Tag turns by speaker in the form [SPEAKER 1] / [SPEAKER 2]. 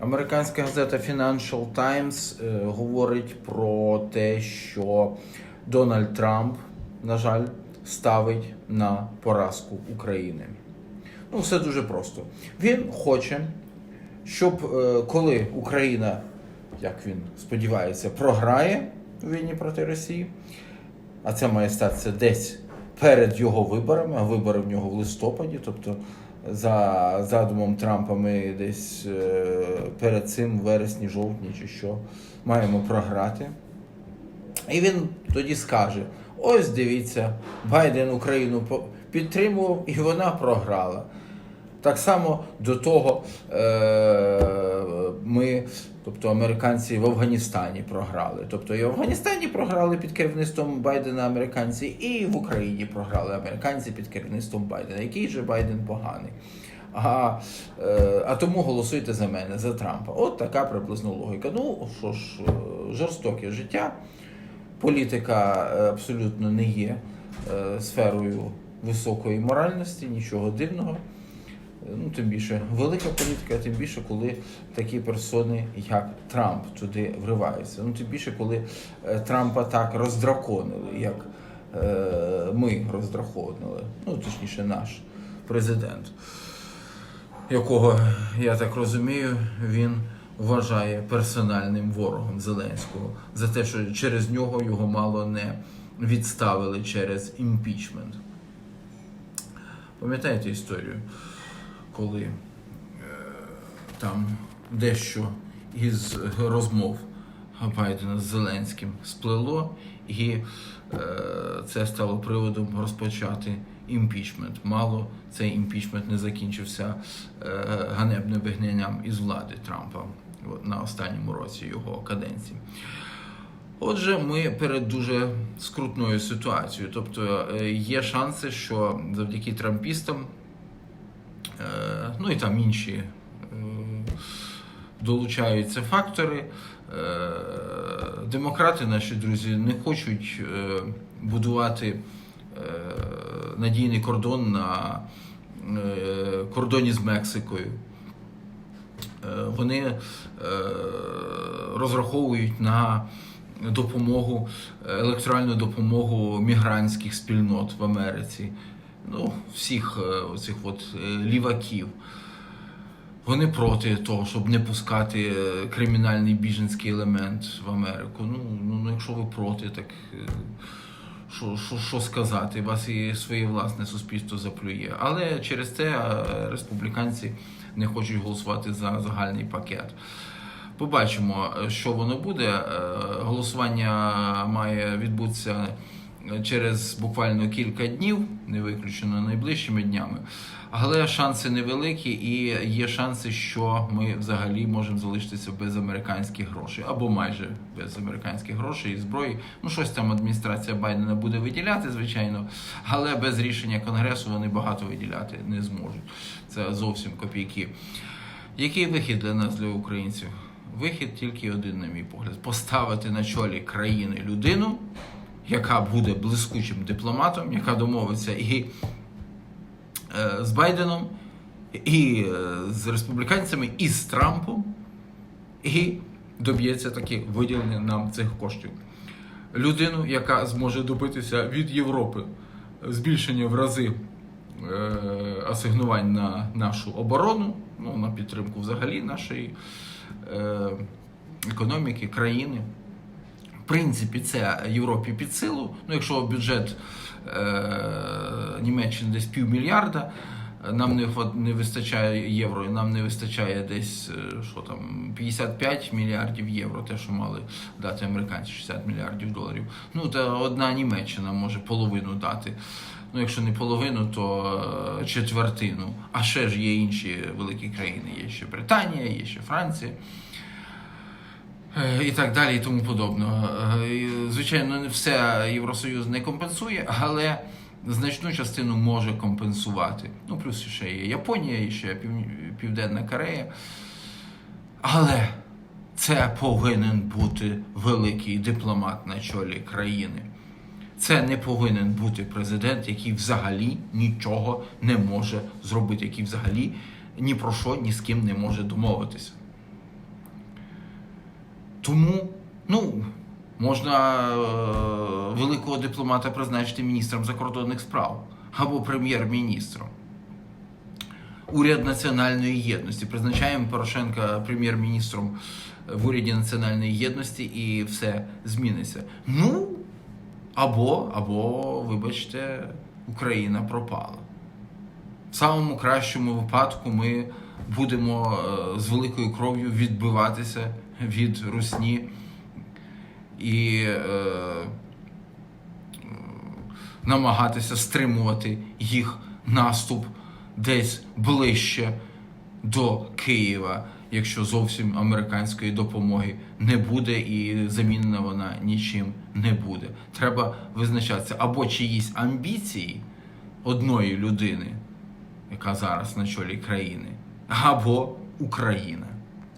[SPEAKER 1] Американська газета Financial Times е, говорить про те, що Дональд Трамп, на жаль, ставить на поразку України. Ну, все дуже просто. Він хоче, щоб е, коли Україна, як він сподівається, програє у війні проти Росії, а це має статися десь перед його виборами, а вибори в нього в листопаді, тобто за задумом Трампа ми десь е, перед цим, в вересні, жовтні чи що, маємо програти. І він тоді скаже: ось дивіться, Байден Україну підтримував і вона програла. Так само до того е, ми, тобто американці в Афганістані програли. Тобто і в Афганістані програли під керівництвом Байдена американці, і в Україні програли американці під керівництвом Байдена. Який же Байден поганий? А, е, а тому голосуйте за мене, за Трампа. От така приблизно логіка. Ну що ж, е, жорстоке життя. Політика абсолютно не є сферою високої моральності, нічого дивного. Ну, тим більше велика політика, тим більше, коли такі персони, як Трамп, туди вриваються. Ну, тим більше, коли е, Трампа так роздраконили, як е, ми роздраконили, ну точніше, наш президент, якого, я так розумію, він вважає персональним ворогом Зеленського за те, що через нього його мало не відставили через імпічмент. Пам'ятаєте історію? Коли е, там дещо із розмов Байдена з Зеленським сплело, і е, це стало приводом розпочати імпічмент. Мало цей імпічмент не закінчився е, ганебним вигнанням із влади Трампа на останньому році його каденції. Отже, ми перед дуже скрутною ситуацією. Тобто є шанси, що завдяки трампістам ну і там інші е, долучаються фактори. Е, Демократи, наші друзі, не хочуть е, будувати е, надійний кордон на е, кордоні з Мексикою. Е, Вони е, розраховують на допомогу, електоральну допомогу мігрантських спільнот в Америці ну, всіх е, оцих от е, ліваків. Вони проти того, щоб не пускати е, кримінальний біженський елемент в Америку. Ну, ну ну, якщо ви проти, так що, що, що сказати? Вас і своє власне суспільство заплює. Але через це республіканці не хочуть голосувати за загальний пакет. Побачимо, що воно буде. Голосування має відбутися через буквально кілька днів, не виключено найближчими днями. Але шанси невеликі, і є шанси, що ми взагалі можемо залишитися без американських грошей або майже без американських грошей і зброї. Ну щось там адміністрація Байдена буде виділяти, звичайно, але без рішення конгресу вони багато виділяти не зможуть. Це зовсім копійки. Який вихід для нас, для українців? Вихід тільки один, на мій погляд: поставити на чолі країни людину, яка буде блискучим дипломатом, яка домовиться і е, з Байденом, і е, з республіканцями, і з Трампом, і доб'ється таки виділення нам цих коштів. Людину, яка зможе добитися від Європи збільшення в рази е, асигнувань на нашу оборону, ну, на підтримку взагалі нашої економіки, країни. Принципі, це Європі під силу. Ну, якщо бюджет е, Німеччини десь півмільярда, нам не, не вистачає євро, і нам не вистачає десь е, що там 55 мільярдів євро, те, що мали дати американці 60 мільярдів доларів. Ну, то одна Німеччина може половину дати. Ну, якщо не половину, то е, четвертину. А ще ж є інші великі країни. Є ще Британія, є ще Франція. Е, І так далі, і тому подобно. Е, Звичайно, не все Євросоюз не компенсує, але значну частину може компенсувати. Ну, плюс ще є Японія, і ще Пів- Південна Корея. Але це повинен бути великий дипломат на чолі країни. Це не повинен бути президент, який взагалі нічого не може зробити, який взагалі ні про що, ні з ким не може домовитися. Тому, ну, можна е, великого дипломата призначити міністром закордонних справ або прем'єр-міністром. Уряд національної єдності. Призначаємо Порошенка прем'єр-міністром в уряді національної єдності і все зміниться. Ну, або, або, вибачте, Україна пропала. В самому кращому випадку ми будемо е, з великою кров'ю відбиватися від русні і е, намагатися стримувати їх наступ десь ближче до Києва, якщо зовсім американської допомоги не буде і замінена вона нічим не буде. Треба визначатися або чиїсь амбіції одної людини, яка зараз на чолі країни, або Україна.